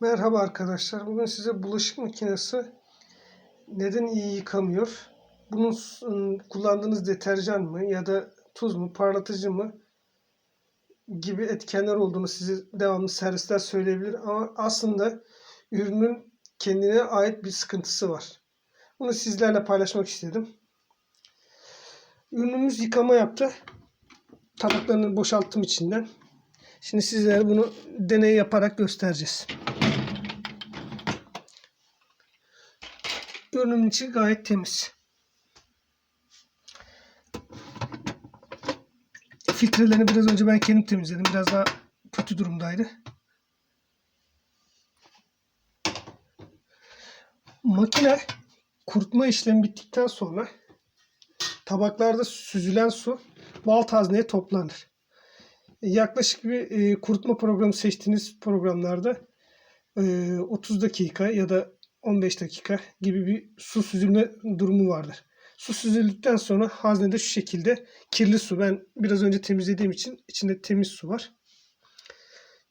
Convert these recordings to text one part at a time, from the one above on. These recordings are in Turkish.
Merhaba arkadaşlar. Bugün size bulaşık makinesi neden iyi yıkamıyor? Bunun kullandığınız deterjan mı ya da tuz mu, parlatıcı mı gibi etkenler olduğunu size devamlı servisler söyleyebilir ama aslında ürünün kendine ait bir sıkıntısı var. Bunu sizlerle paylaşmak istedim. Ürünümüz yıkama yaptı. Tabaklarını boşalttım içinden. Şimdi sizlere bunu deney yaparak göstereceğiz. Ürünün içi gayet temiz. Filtrelerini biraz önce ben kendim temizledim. Biraz daha kötü durumdaydı. Makine kurutma işlemi bittikten sonra tabaklarda süzülen su bal hazneye toplanır. Yaklaşık bir e, kurutma programı seçtiğiniz programlarda e, 30 dakika ya da 15 dakika gibi bir su süzülme durumu vardır. Su süzüldükten sonra haznede şu şekilde kirli su. Ben biraz önce temizlediğim için içinde temiz su var.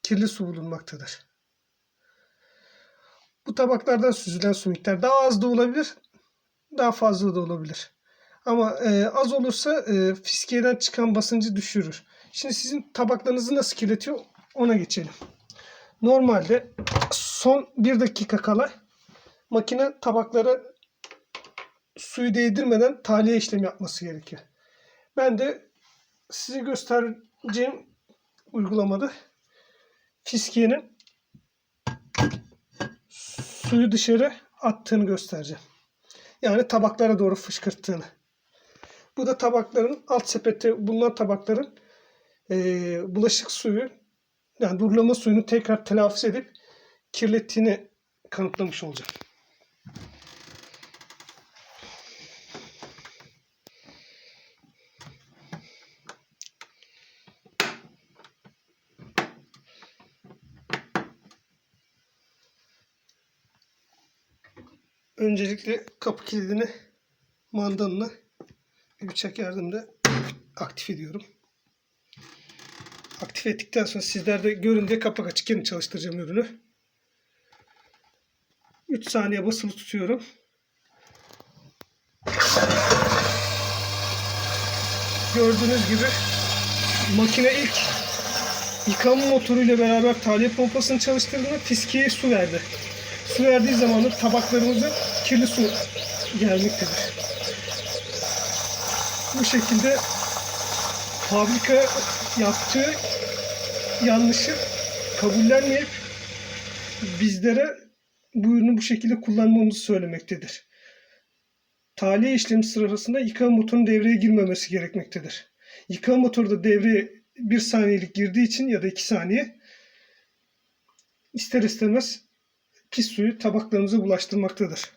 Kirli su bulunmaktadır. Bu tabaklardan süzülen su miktarı daha az da olabilir, daha fazla da olabilir. Ama e, az olursa e, fiskiyeden çıkan basıncı düşürür. Şimdi sizin tabaklarınızı nasıl kirletiyor ona geçelim. Normalde son bir dakika kala makine tabaklara suyu değdirmeden tahliye işlemi yapması gerekiyor. Ben de size göstereceğim uygulamada fiskiyenin suyu dışarı attığını göstereceğim. Yani tabaklara doğru fışkırttığını. Bu da tabakların alt sepette bulunan tabakların e, bulaşık suyu yani durulama suyunu tekrar telafi edip kirlettiğini kanıtlamış olacağım. Öncelikle kapı kilidini mandalına bir bıçak yardımıyla aktif ediyorum. Aktif ettikten sonra sizler de görün diye kapak açıkken çalıştıracağım ürünü. 3 saniye basılı tutuyorum. Gördüğünüz gibi makine ilk yıkama motoruyla beraber tahliye pompasını çalıştırdığında fiskiye su verdi. Su verdiği zaman da tabaklarımıza kirli su gelmektedir. Bu şekilde fabrika yaptığı yanlışı kabullenmeyip bizlere bu ürünü bu şekilde kullanmamızı söylemektedir. Tahliye işlemi sırasında yıkama motorunun devreye girmemesi gerekmektedir. Yıkama motoru da devreye bir saniyelik girdiği için ya da iki saniye ister istemez pis suyu tabaklarımıza bulaştırmaktadır.